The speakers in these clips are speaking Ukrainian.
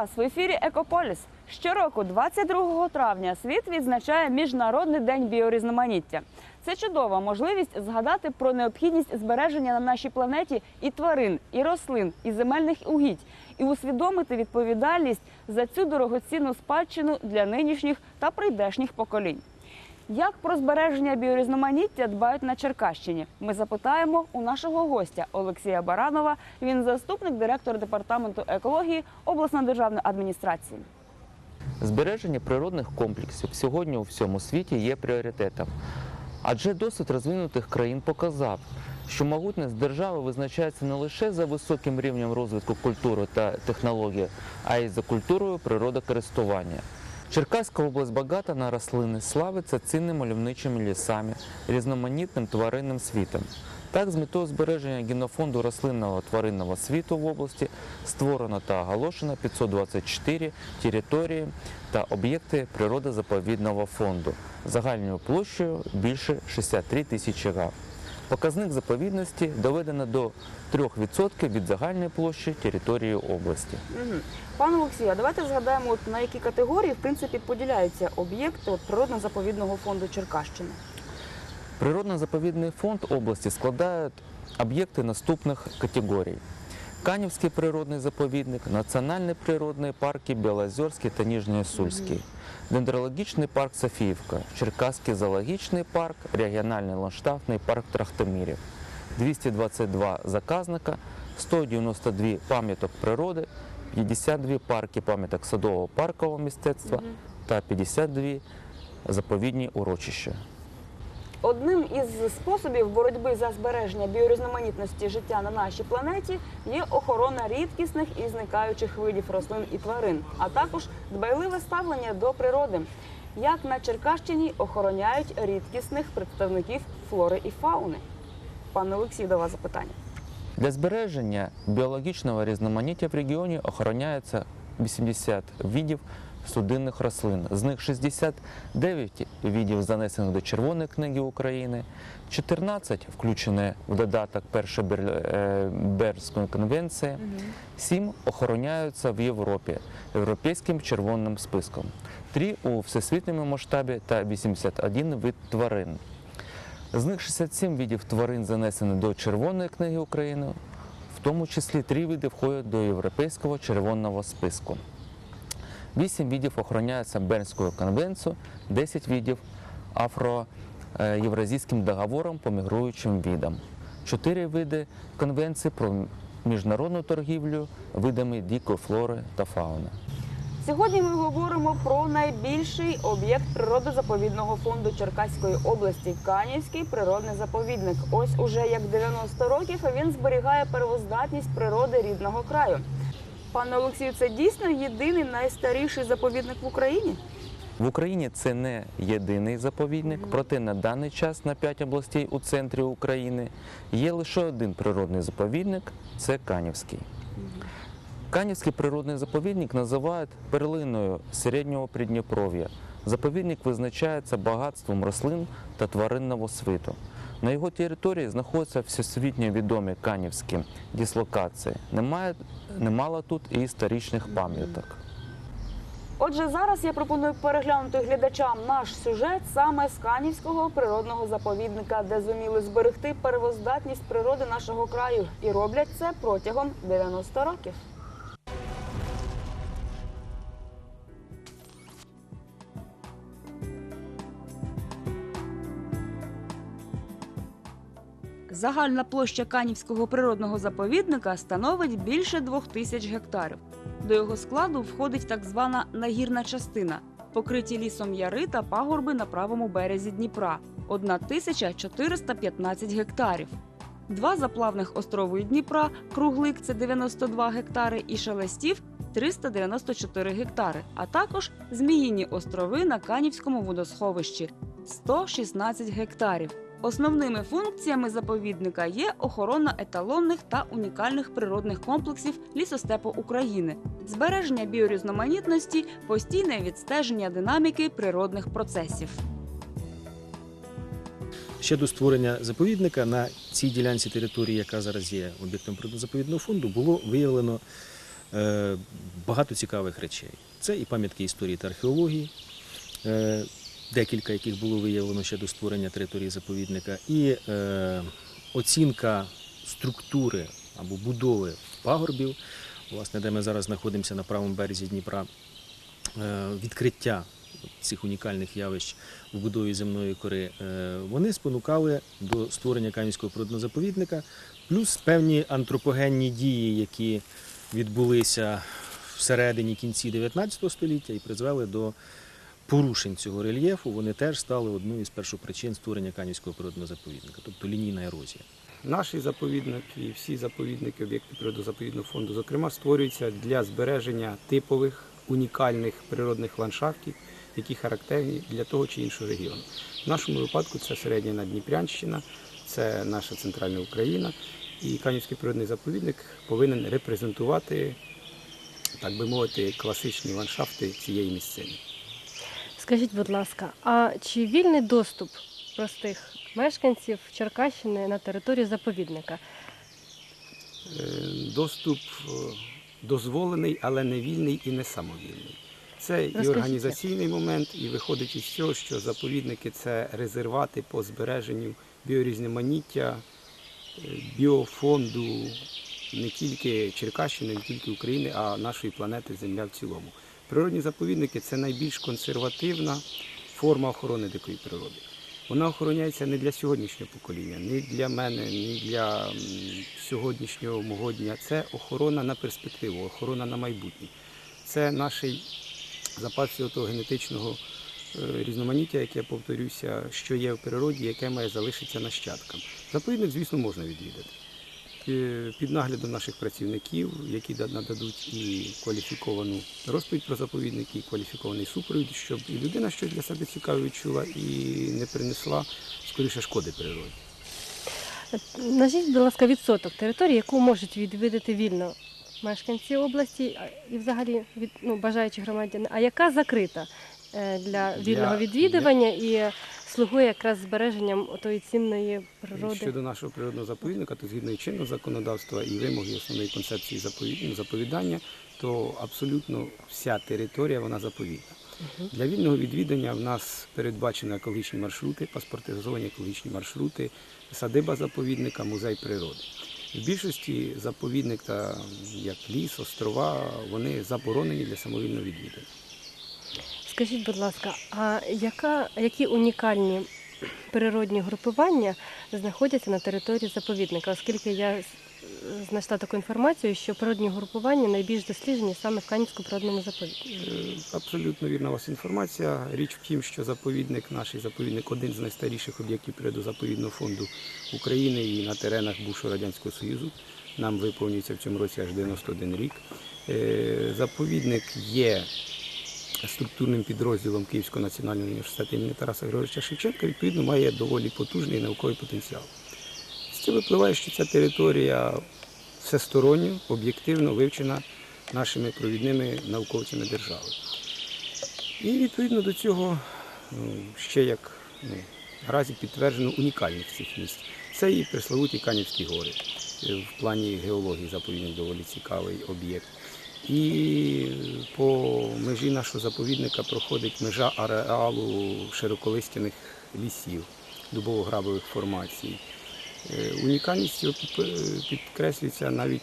Вас в ефірі Екополіс. Щороку, 22 травня, світ відзначає Міжнародний день біорізноманіття. Це чудова можливість згадати про необхідність збереження на нашій планеті і тварин, і рослин, і земельних угідь, і усвідомити відповідальність за цю дорогоцінну спадщину для нинішніх та прийдешніх поколінь. Як про збереження біорізноманіття дбають на Черкащині? Ми запитаємо у нашого гостя Олексія Баранова. Він заступник директора департаменту екології обласної державної адміністрації. Збереження природних комплексів сьогодні у всьому світі є пріоритетом. Адже досвід розвинутих країн показав, що могутність держави визначається не лише за високим рівнем розвитку культури та технології, а й за культурою природокористування. Черкаська область багата на рослини, славиться цінними мальовничими лісами, різноманітним тваринним світом. Так, з метою збереження генофонду рослинного тваринного світу в області створено та оголошено 524 території та об'єкти природозаповідного фонду загальною площею більше 63 тисячі га. Показник заповідності доведено до 3% від загальної площі території області. Угу. Пане Олексію, а давайте згадаємо, от на які категорії в принципі поділяються об'єкти природно-заповідного фонду Черкащини. Природно-заповідний фонд області складають об'єкти наступних категорій. Канівський природний заповідник, Національний природний парки Білозерський та Ніжньосульський, Дендрологічний парк Софіївка, Черкаський зоологічний парк, регіональний ландшафтний парк Трахтимірів, 222 заказника, 192 пам'яток природи, 52 парки пам'яток садового паркового мистецтва та 52 заповідні урочища. Одним із способів боротьби за збереження біорізноманітності життя на нашій планеті є охорона рідкісних і зникаючих видів рослин і тварин, а також дбайливе ставлення до природи. Як на Черкащині охороняють рідкісних представників флори і фауни? Пане Олексій, до вас запитання. Для збереження біологічного різноманіття в регіоні охороняється 80 видів судинних рослин. З них 69 видів занесених до Червоної книги України, 14 включені в додаток Першої Бер- е, Бернської конвенції, 7 охороняються в Європі Європейським червоним списком, 3 у всесвітньому масштабі та 81 вид тварин. З них 67 видів тварин занесені до Червоної книги України, в тому числі три види входять до Європейського червоного списку. Вісім видів охороняються Бернською конвенцією, 10 видів афро-євразійським договором по мігруючим видам. Чотири види конвенції про міжнародну торгівлю видами дикої флори та фауни. Сьогодні ми говоримо про найбільший об'єкт природозаповідного фонду Черкаської області Канівський природний заповідник. Ось уже як 90 років він зберігає первоздатність природи рідного краю. Пане Олексію, це дійсно єдиний найстаріший заповідник в Україні? В Україні це не єдиний заповідник, проте на даний час на п'ять областей у центрі України є лише один природний заповідник це Канівський. Канівський природний заповідник називають перлиною середнього Придніпров'я. Заповідник визначається багатством рослин та тваринного світу. На його території знаходяться всесвітньо відомі канівські дислокації. Немає, немало тут і історичних пам'яток. Отже, зараз я пропоную переглянути глядачам наш сюжет саме з Канівського природного заповідника, де зуміли зберегти первоздатність природи нашого краю, і роблять це протягом 90 років. Загальна площа Канівського природного заповідника становить більше двох тисяч гектарів. До його складу входить так звана нагірна частина, покриті лісом яри та пагорби на правому березі Дніпра 1415 гектарів. Два заплавних острови Дніпра, Круглик це 92 гектари і Шелестів 394 гектари, а також Зміїні острови на Канівському водосховищі 116 гектарів. Основними функціями заповідника є охорона еталонних та унікальних природних комплексів лісостепу України, збереження біорізноманітності, постійне відстеження динаміки природних процесів. Ще до створення заповідника на цій ділянці території, яка зараз є об'єктом природно-заповідного фонду, було виявлено е, багато цікавих речей. Це і пам'ятки історії та археології, е, декілька яких було виявлено ще до створення території заповідника, і е, оцінка структури або будови пагорбів, власне, де ми зараз знаходимося на правому березі Дніпра, е, відкриття цих унікальних явищ в будові земної кори, е, вони спонукали до створення Кам'янського природного заповідника, плюс певні антропогенні дії, які відбулися всередині кінці 19 століття і призвели до порушень цього рельєфу. Вони теж стали одною із першопричин створення Канівського природного заповідника, тобто лінійна ерозія. Наш заповідник і всі заповідники, об'єкти природозаповідного фонду, зокрема, створюються для збереження типових унікальних природних ландшафтів, які характерні для того чи іншого регіону. В нашому випадку це середня Надніпрянщина, це наша центральна Україна. І Канівський природний заповідник повинен репрезентувати, так би мовити, класичні ландшафти цієї місцини. Скажіть, будь ласка, а чи вільний доступ простих мешканців Черкащини на територію заповідника? Е, Доступ е, дозволений, але не вільний і не самовільний. Це і організаційний момент, і виходить із цього, що заповідники це резервати по збереженню біорізноманіття, е, біофонду не тільки Черкащини, не тільки України, а нашої планети Земля в цілому. Природні заповідники це найбільш консервативна форма охорони дикої природи. Вона охороняється не для сьогоднішнього покоління, не для мене, не для сьогоднішнього мого дня. Це охорона на перспективу, охорона на майбутнє. Це наш запас того генетичного е, різноманіття, яке повторюся, що є в природі, яке має залишитися нащадкам. Заповідник, звісно, можна відвідати. Е, Під наглядом наших працівників, які нададуть і кваліфіковану розповідь про заповідники, і кваліфікований супровід, щоб і людина щось для себе цікаве відчула і не принесла скоріше шкоди природі. Назвіть, будь ласка, відсоток території, яку можуть відвідати вільно мешканці області і взагалі від ну, бажаючі громадяни. А яка закрита е, для вільного відвідування і слугує якраз збереженням тої цінної природи? Щодо нашого природного заповідника, то згідно і чинного законодавства і вимоги основної концепції заповідання, заповідання, то абсолютно вся територія вона заповідна. Для вільного відвідання в нас передбачені екологічні маршрути, паспортизовані екологічні маршрути, садиба заповідника, музей природи. В більшості заповідник та як ліс, острова, вони заборонені для самовільного відвідання. Скажіть, будь ласка, а яка, які унікальні природні групування знаходяться на території заповідника? Оскільки я знайшла таку інформацію, що природні групування найбільш досліджені саме в Канівському природному заповіднику. Е, Абсолютно вірна у вас інформація. Річ в тім, що заповідник, наш заповідник один з найстаріших об'єктів природозаповідного фонду України і на теренах бувшого Радянського Союзу. Нам виповнюється в цьому році аж 91 рік. Е, Заповідник є структурним підрозділом Київського національного університету імені Тараса Григоровича Шевченка, відповідно, має доволі потужний науковий потенціал. З цього випливає, що ця територія всесторонньо, об'єктивно вивчена нашими провідними науковцями держави. І відповідно до цього ну, ще як ну, наразі підтверджено унікальність цих місць. Це і пресловуті Канівські гори. Е, В плані геології заповідник доволі цікавий об'єкт. І по межі нашого заповідника проходить межа ареалу широколистяних лісів, дубово-грабових формацій. Е, Унікальність його підкреслюється навіть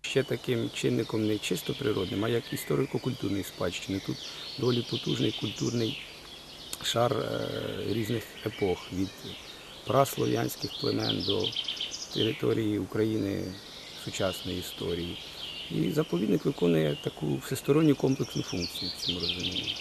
ще таким чинником не чисто природним, а як історико-культурної спадщини. Тут доволі потужний культурний шар е, різних епох від праслов'янських племен до території України сучасної історії. І заповідник виконує таку всесторонню комплексну функцію в цьому розумінні.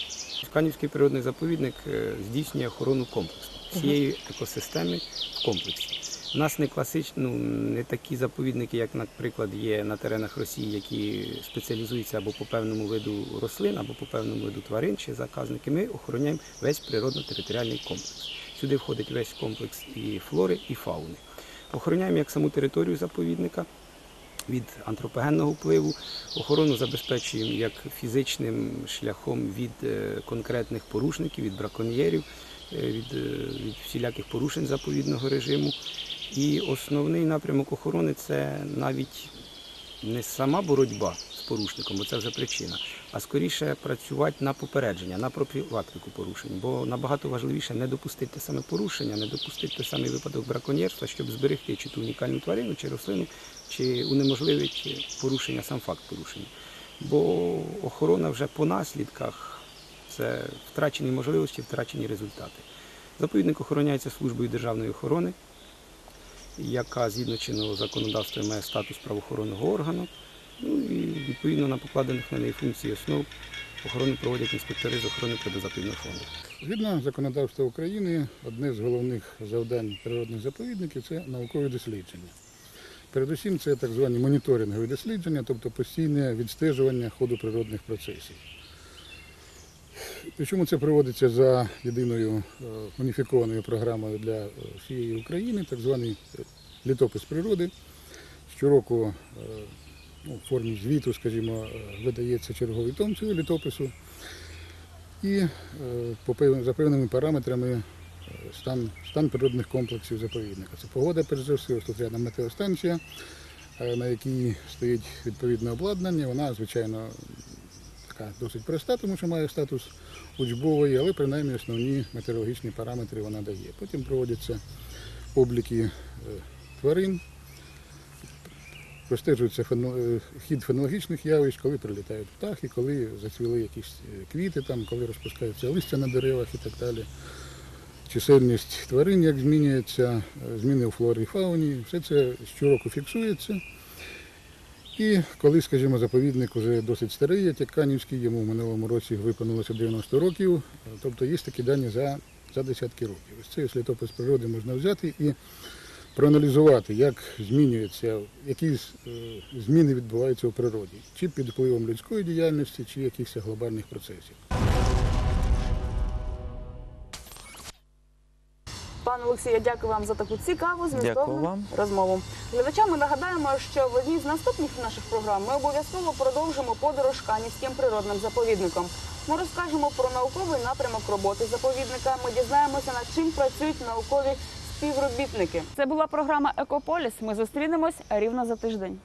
Канівський природний заповідник е, здійснює охорону комплексно всієї екосистеми в комплексі. У нас не класичні, ну, не такі заповідники, як, наприклад, є на теренах Росії, які спеціалізуються або по певному виду рослин, або по певному виду тварин чи заказники. Ми охороняємо весь природно-територіальний комплекс. Сюди входить весь комплекс і флори, і фауни. Охороняємо як саму територію заповідника від антропогенного впливу. Охорону забезпечуємо як фізичним шляхом від е, конкретних порушників, від браконьєрів, е, від, е, від всіляких порушень заповідного режиму. І основний напрямок охорони це навіть не сама боротьба з порушником, бо це вже причина, а скоріше працювати на попередження, на профілактику порушень. Бо набагато важливіше не допустити саме порушення, не допустити самий випадок браконьєрства, щоб зберегти чи ту унікальну тварину, чи рослину, чи унеможливити порушення, сам факт порушення. Бо охорона вже по наслідках це втрачені можливості, втрачені результати. Заповідник охороняється службою державної охорони, яка згідно чинного законодавства має статус правоохоронного органу. Ну і відповідно на покладених на неї функції основ охорону проводять інспектори з охорони природозаповідного фонду. Згідно законодавства України, одне з головних завдань природних заповідників це наукові дослідження. Передусім, це так звані моніторингові дослідження, тобто постійне відстежування ходу природних процесів. Причому це проводиться за єдиною е, уніфікованою програмою для е, всієї України, так званий е, літопис природи. Щороку ну, в формі звіту, скажімо, видається черговий том цього літопису. І по за певними параметрами стан, стан природних комплексів заповідника. Це погода, перш за все, тут рядом метеостанція, е, на якій стоїть відповідне обладнання. Вона, звичайно, така досить проста, тому що має статус учбової, але принаймні основні метеорологічні параметри вона дає. Потім проводяться обліки е, тварин, простежується е, хід фенологічних явищ, коли прилітають птахи, коли зацвіли якісь квіти, там, коли розпускаються листя на деревах і так далі. Чисельність тварин, як змінюється, зміни у флорі і фауні, все це щороку фіксується. І коли, скажімо, заповідник вже досить старий, як Канівський, йому в минулому році виповнилося 90 років, тобто є такі дані за, за десятки років. Ось цей літопис природи можна взяти і проаналізувати, як змінюється, які е, зміни відбуваються у природі, чи під впливом людської діяльності, чи якихось глобальних процесів. Пане Олексію, я дякую вам за таку цікаву змістовну розмову. Глядачам ми нагадаємо, що в одній з наступних наших програм ми обов'язково продовжимо подорож Канівським природним заповідником. Ми розкажемо про науковий напрямок роботи заповідника. Ми дізнаємося, над чим працюють наукові співробітники. Це була програма Екополіс. Ми зустрінемось рівно за тиждень.